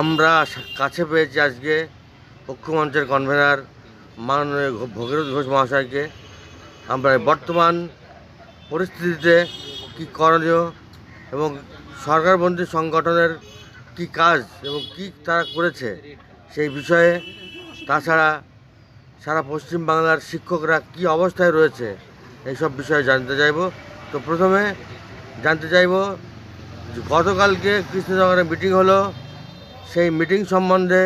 আমরা? কাছে পেয়েছি আজকে পক্ষমঞ্চের কনভেনার মাননীয় ভগীরথ ঘোষ মহাশয়কে। আমরা বর্তমান পরিস্থিতিতে কি করণীয় এবং সরকারবন্দি সংগঠনের কি কাজ এবং কি তারা করেছে সেই বিষয়ে, তাছাড়া সারা পশ্চিমবাংলার শিক্ষকরা কি অবস্থায় রয়েছে, এইসব বিষয়ে জানতে চাইব। তো প্রথমে জানতে চাইব গতকালকে কৃষ্ণনগরে মিটিং হলো, সেই মিটিং সম্বন্ধে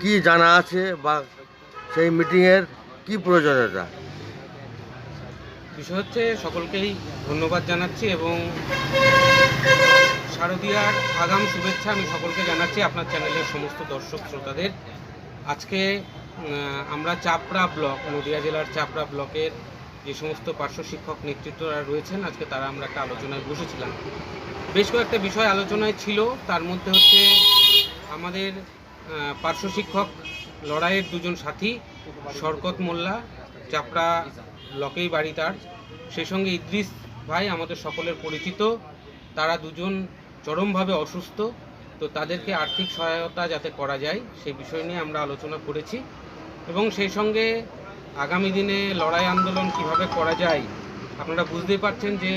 কি জানা আছে বা সেই মিটিংয়ের কি প্রয়োজনীয়তা? বিষয় হচ্ছে সকলকেই ধন্যবাদ জানাচ্ছি এবং শারদীয়ার আগাম শুভেচ্ছা আমি সকলকে জানাচ্ছি আপনার চ্যানেলের সমস্ত দর্শক শ্রোতাদের। আজকে আমরা চাপড়া ব্লক, নদিয়া জেলার চাপড়া ব্লকের যে সমস্ত পার্শ্ব শিক্ষক নেতৃত্বরা রয়েছেন, আজকে তারা আমরা একটা আলোচনায় বসেছিলাম। বেশ কয়েকটা বিষয় আলোচনায় ছিল। তার মধ্যে হচ্ছে আমাদের পার্শ্ব শিক্ষক লড়াইয়ের দুজন সাথী, শরকত মোল্লা, চাপড়া লকেই বাড়ি তার, সেই সঙ্গে ইদ্রিস ভাই আমাদের সকলের পরিচিত। তারা দুজন চরমভাবে অসুস্থ। তো তাদেরকে আর্থিক সহায়তা যাতে করা যায়, সেই বিষয় নিয়ে আমরা আলোচনা করেছি। এবং সেই সঙ্গে আগামী দিনে লড়াই আন্দোলন কীভাবে করা যায়, আপনারা বুঝতেই পারছেন যে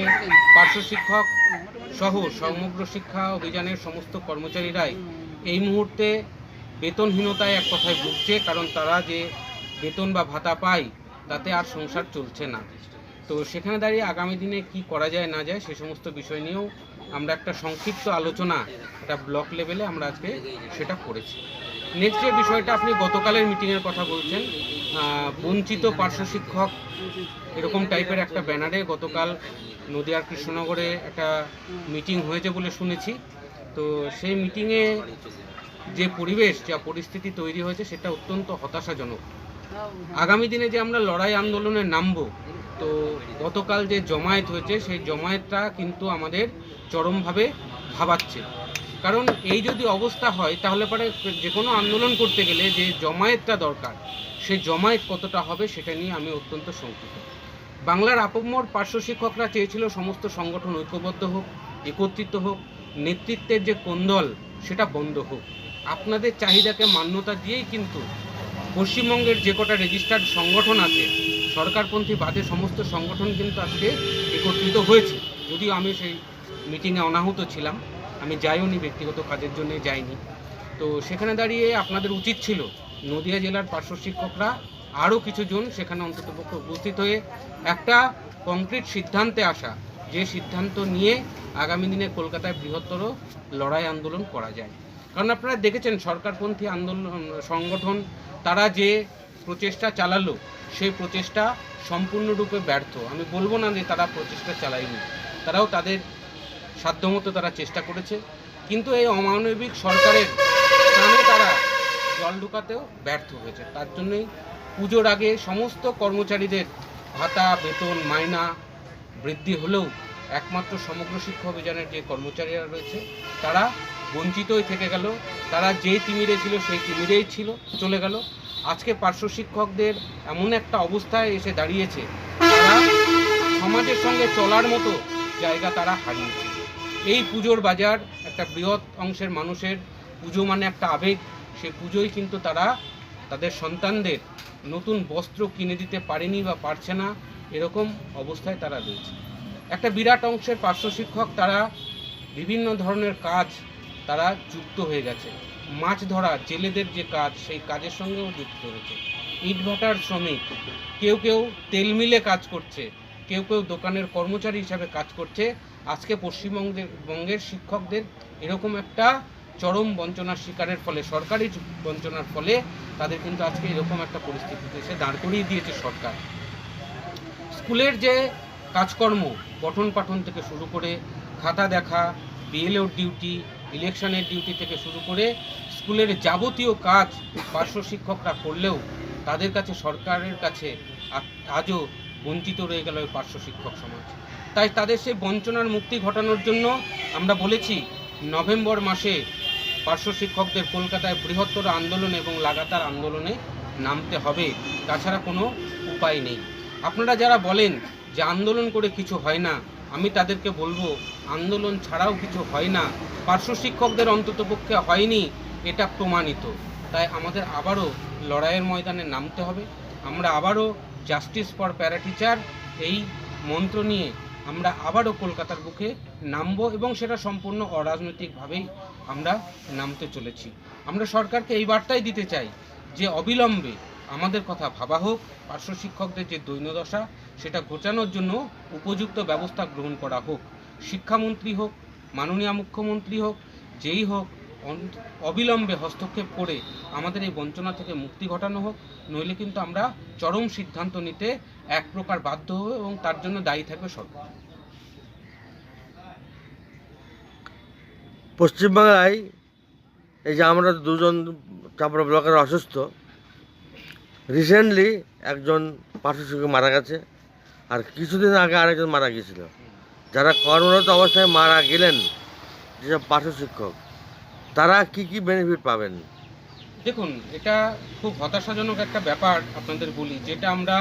পার্শ্ব শিক্ষক সহ সমগ্র শিক্ষা অভিযানের সমস্ত কর্মচারীরাই এই মুহূর্তে বেতনহীনতায় এক কথায় ভুগছে, কারণ তারা যে বেতন বা ভাতা পায়, তাতে আর সংসার চলছে না। তো সেখানে দাঁড়িয়ে আগামী দিনে কি করা যায়, না যায়, সে সমস্ত বিষয় নিয়েও আমরা একটা সংক্ষিপ্ত আলোচনা, একটা ব্লক লেভেলে আমরা আজকে সেটা করেছি। নেক্সট যে বিষয়টা আপনি গতকালের মিটিংয়ের কথা বলছেন বঞ্চিত পার্শ্ব শিক্ষক এরকম টাইপের একটা ব্যানারে গতকাল নদিয়ার কৃষ্ণনগরে একটা মিটিং হয়েছে বলে শুনেছি। তো সেই মিটিংয়ে যে পরিবেশ, যা পরিস্থিতি তৈরি হয়েছে, সেটা অত্যন্ত হতাশাজনক। আগামী দিনে যে আমরা লড়াই আন্দোলনে নামবো তো গতকাল যে জমায়েত হয়েছে, সেই জমায়েতটা কিন্তু আমাদের চরমভাবে ভাবাচ্ছে। কারণ এই যদি অবস্থা হয়, তাহলে পরে যে কোনো আন্দোলন করতে গেলে যে জমায়েতটা দরকার সেই জমায়েত কতটা হবে সেটা নিয়ে আমি অত্যন্ত শঙ্কিত। বাংলার আপমর পার্শ্ব শিক্ষকরা চেয়েছিল সমস্ত সংগঠন ঐক্যবদ্ধ হোক, একত্রিত হোক, নেতৃত্বের যে কোন্দল, সেটা বন্ধ হোক। আপনাদের চাহিদাকে মান্যতা দিয়েই কিন্তু পশ্চিমবঙ্গের যে কটা রেজিস্টার্ড সংগঠন আছে সরকারপন্থী বাদে সমস্ত সংগঠন কিন্তু আজকে একত্রিত হয়েছে। যদিও আমি সেই মিটিংয়ে অনাহত ছিলাম। আমি যাইওনি ব্যক্তিগত কাজের জন্য, যাইনি। তো সেখানে দাঁড়িয়ে আপনাদের উচিত ছিল নদিয়া জেলার পার্শ্ব শিক্ষকরা আরও কিছুজন সেখানে অন্ততপক্ষে উপস্থিত হয়ে একটা কংক্রিট সিদ্ধান্তে আসা, যে সিদ্ধান্ত নিয়ে আগামী দিনে কলকাতায় বৃহত্তর লড়াই আন্দোলন করা যায়। কারণ আপনারা দেখেছেন সরকারপন্থী আন্দোলন, সংগঠন, তারা যে প্রচেষ্টা চালালো, সেই প্রচেষ্টা সম্পূর্ণরূপে ব্যর্থ। আমি বলব না যে তারা প্রচেষ্টা চালায়নি, তারাও তাদের সাধ্যমতো তারা চেষ্টা করেছে, কিন্তু এই অমানবিক সরকারের কানে তারা জল ঢুকাতেও ব্যর্থ হয়েছে। তার জন্যই পুজোর আগে সমস্ত কর্মচারীদের ভাতা, বেতন, মাইনা বৃদ্ধি হলেও একমাত্র সমগ্র শিক্ষা অভিযানের যে কর্মচারীরা রয়েছে, তারা বঞ্চিতই থেকে গেল, তারা যেই তিমিরে ছিল সেই তিমিরেই ছিল, চলে গেল। আজকে পার্শ্ব শিক্ষকদের এমন একটা অবস্থায় এসে দাঁড়িয়েছে। তারা সমাজের সঙ্গে চলার মতো জায়গা তারা হারিয়েছে। এই পুজোর বাজার একটা বৃহৎ অংশের মানুষের পুজো মানে একটা আবেগ। সেই পুজোই কিন্তু তারা তাদের সন্তানদের নতুন বস্ত্র কিনে দিতে পারেনি বা পারছে না এরকম অবস্থায় তারা রয়েছে। একটা বিরাট অংশের পার্শ্ব শিক্ষক তারা বিভিন্ন ধরনের কাজ তারা যুক্ত হয়ে গেছে। মাছ ধরা, জেলেদের যে কাজ, সেই কাজের সঙ্গেও যুক্ত হয়েছে ইটভাটার শ্রমিক, কেউ কেউ তেল মিলে কাজ করছে, কেউ কেউ দোকানের কর্মচারী হিসাবে কাজ করছে। আজকে পশ্চিমবঙ্গের, বঙ্গের শিক্ষকদের এরকম একটা চরম বঞ্চনার শিকারের ফলে, সরকারি বঞ্চনার ফলে তাদের কিন্তু আজকে এরকম একটা পরিস্থিতিতে এসে দাঁড় করিয়ে দিয়েছে সরকার। স্কুলের যে কাজকর্ম পঠন পাঠন থেকে শুরু করে খাতা দেখা বিএলওর ডিউটি ইলেকশনের ডিউটি থেকে শুরু করে স্কুলের যাবতীয় কাজ পার্শ্ব শিক্ষকরা করলেও তাদের কাছে সরকারের কাছে আজও বঞ্চিত রয়ে গেল ওই পার্শ্ব শিক্ষক সমাজ। তাই তাদের সেই বঞ্চনার মুক্তি ঘটানোর জন্য আমরা বলেছি, নভেম্বর মাসে পার্শ্ব শিক্ষকদের কলকাতায় বৃহত্তর আন্দোলন এবং লাগাতার আন্দোলনে নামতে হবে, তাছাড়া কোনো উপায় নেই। আপনারা যারা বলেন যে আন্দোলন করে কিছু হয় না আমি তাদেরকে বলব, আন্দোলন ছাড়াও কিছু হয় না। পার্শ্ব শিক্ষকদের অন্ততপক্ষে হয়নি, এটা প্রমাণিত। তাই আমাদের আবারও লড়াইয়ের ময়দানে নামতে হবে। আমরা আবারও জাস্টিস ফর প্যারা টিচার এই মন্ত্র নিয়ে আমরা আবারও কলকাতার বুকে নামবো এবং সেটা সম্পূর্ণ অরাজনৈতিকভাবেই আমরা নামতে চলেছি। আমরা সরকারকে এই বার্তাই দিতে চাই যে অবিলম্বে আমাদের কথা ভাবা হোক, পার্শ্ব শিক্ষকদের যে দৈন্যদশা সেটা ঘোচানোর জন্য উপযুক্ত ব্যবস্থা গ্রহণ করা হোক। শিক্ষামন্ত্রী হোক, মাননীয় মুখ্যমন্ত্রী হোক, যেই হোক অবিলম্বে হস্তক্ষেপ করে আমাদের এই বঞ্চনা থেকে মুক্তি ঘটানো হোক, নইলে কিন্তু আমরা চরম সিদ্ধান্ত নিতে এক প্রকার বাধ্য হব এবং তার জন্য দায়ী থাকবে সরকার। পশ্চিমবাংলায় এই যে আমরা দুজন চাপড়া ব্লকের অসুস্থ রিসেন্টলি একজন পার্শ্ব শিক্ষক মারা গেছে আর কিছুদিন আগে আরেকজন মারা গিয়েছিল। যারা কর্মরত অবস্থায় মারা গেলেন যেসব পার্শ্ব শিক্ষক, তারা কি কি বেনিফিট পাবেন? দেখুন, এটা খুব হতাশাজনক একটা ব্যাপার আপনাদের বলি, যেটা আমরা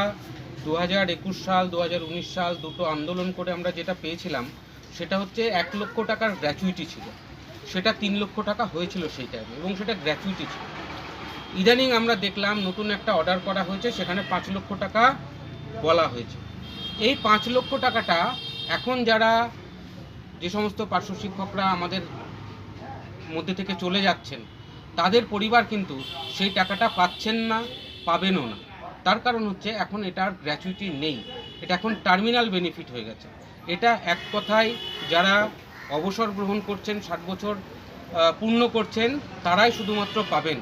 দু হাজার একুশ সাল দু হাজার উনিশ সাল দুটো আন্দোলন করে আমরা যেটা পেয়েছিলাম, সেটা হচ্ছে এক লক্ষ টাকার গ্র্যাচুইটি ছিল। সেটা তিন লক্ষ টাকা হয়েছিল সেই টাইমে এবং সেটা গ্র্যাচুইটি ছিল। ইদানিং আমরা দেখলাম নতুন একটা অর্ডার করা হয়েছে, সেখানে পাঁচ লক্ষ টাকা বলা হয়েছে। এই পাঁচ লক্ষ টাকাটা এখন যারা যে সমস্ত পার্শ্ব শিক্ষকরা আমাদের মধ্যে থেকে চলে যাচ্ছেন, তাদের পরিবার কিন্তু সেই টাকাটা পাচ্ছেন না, পাবেনও না। তার কারণ হচ্ছে এখন এটার গ্র্যাচুইটি নেই। এটা এখন টার্মিনাল বেনিফিট হয়ে গেছে। এটা এক কথায় যারা অবসর গ্রহণ করছেন, ষাট বছর পূর্ণ করছেন, তারাই শুধুমাত্র পাবেন।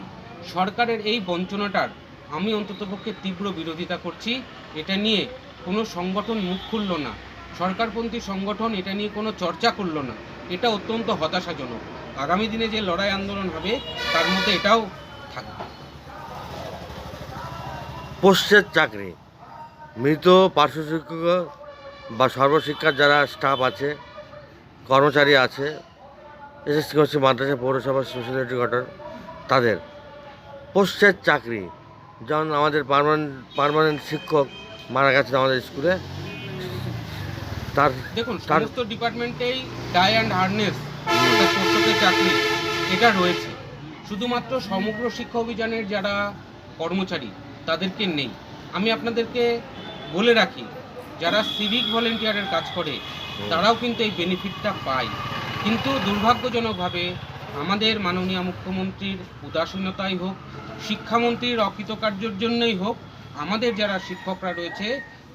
সরকারের এই বঞ্চনাটার আমি অন্ততপক্ষে তীব্র বিরোধিতা করছি। এটা নিয়ে কোনো সংগঠন মুখ খুলল না। সরকারপন্থী সংগঠন এটা নিয়ে কোনো চর্চা করল না। এটা অত্যন্ত হতাশাজনক। আগামী দিনে যে লড়াই আন্দোলন হবে, তার মধ্যে এটাও থাকবে। পোস্টের চাকরি। মৃত পার্শ্ব শিক্ষক বা সর্বশিক্ষার যারা স্টাফ আছে, কর্মচারী আছে, এসএসসি কলেজ মাদ্রাসা, পৌরসভা সোশ্যাল এডুকেটর তাদের পোস্টের চাকরি। যেমন আমাদের পার্মানেন্ট পার্মানেন্ট শিক্ষক মারা গেছে আমাদের স্কুলে তার দেখুন সমস্ত ডিপার্টমেন্টেই ডাই অ্যান্ড হার্নেস পোস্টকের চাকরি এটা রয়েছে। শুধুমাত্র সমগ্র শিক্ষা অভিযানের যারা কর্মচারী তাদেরকে নেই। আমি আপনাদেরকে বলে রাখি যারা সিভিক ভলেন্টিয়ারের কাজ করে তারাও কিন্তু এই বেনিফিটটা পায়। কিন্তু দুর্ভাগ্যজনকভাবে আমাদের মাননীয় মুখ্যমন্ত্রীর উদাসীনতাই হোক, শিক্ষামন্ত্রীর অকৃতকার্যের জন্যই হোক, আমাদের যারা শিক্ষকরা রয়েছে,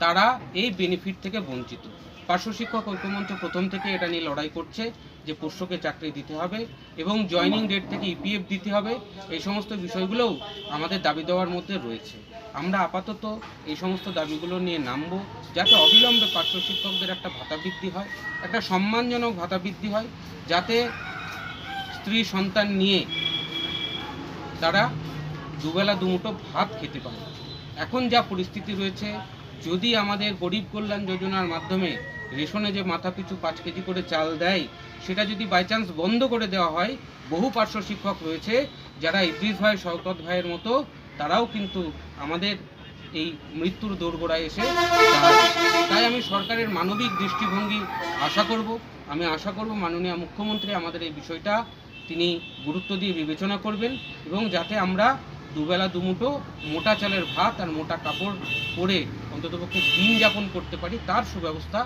তারা এই বেনিফিট থেকে বঞ্চিত। পার্শ্ব শিক্ষক ঐক্যমঞ্চ প্রথম থেকে এটা নিয়ে লড়াই করছে যে পোষ্যকে চাকরি দিতে হবে এবং জয়নিং ডেট থেকে ইপিএফ দিতে হবে, এই সমস্ত বিষয়গুলোও আমাদের দাবি দেওয়ার মধ্যে রয়েছে। আমরা আপাতত এই সমস্ত দাবিগুলো নিয়ে নামবো যাতে অবিলম্বে পার্শ্ব শিক্ষকদের একটা ভাতা বৃদ্ধি হয়, একটা সম্মানজনক ভাতা বৃদ্ধি হয়, যাতে স্ত্রী সন্তান নিয়ে তারা দুবেলা দুমুঠো ভাত খেতে পারে। এখন যা পরিস্থিতি রয়েছে, যদি আমাদের গরিব কল্যাণ যোজনার মাধ্যমে রেশনে যে মাথাপিছু পাঁচ কেজি করে চাল দেয়, সেটা যদি বাই চান্স বন্ধ করে দেওয়া হয়, বহু পার্শ্ব শিক্ষক রয়েছে যারা ইদ্রিস ভাই, শওকত ভাইয়ের মতো, তারাও কিন্তু আমাদের এই মৃত্যুর দোরগোড়ায় এসে তাই আমি সরকারের মানবিক দৃষ্টিভঙ্গি আশা করব। আমি আশা করব মাননীয় মুখ্যমন্ত্রী আমাদের এই বিষয়টা তিনি গুরুত্ব দিয়ে বিবেচনা করবেন এবং যাতে আমরা দুবেলা দুমুঠো মোটা চালের ভাত আর মোটা কাপড় পরে অন্ততপক্ষে দিন যাপন করতে পারি, তার সুব্যবস্থা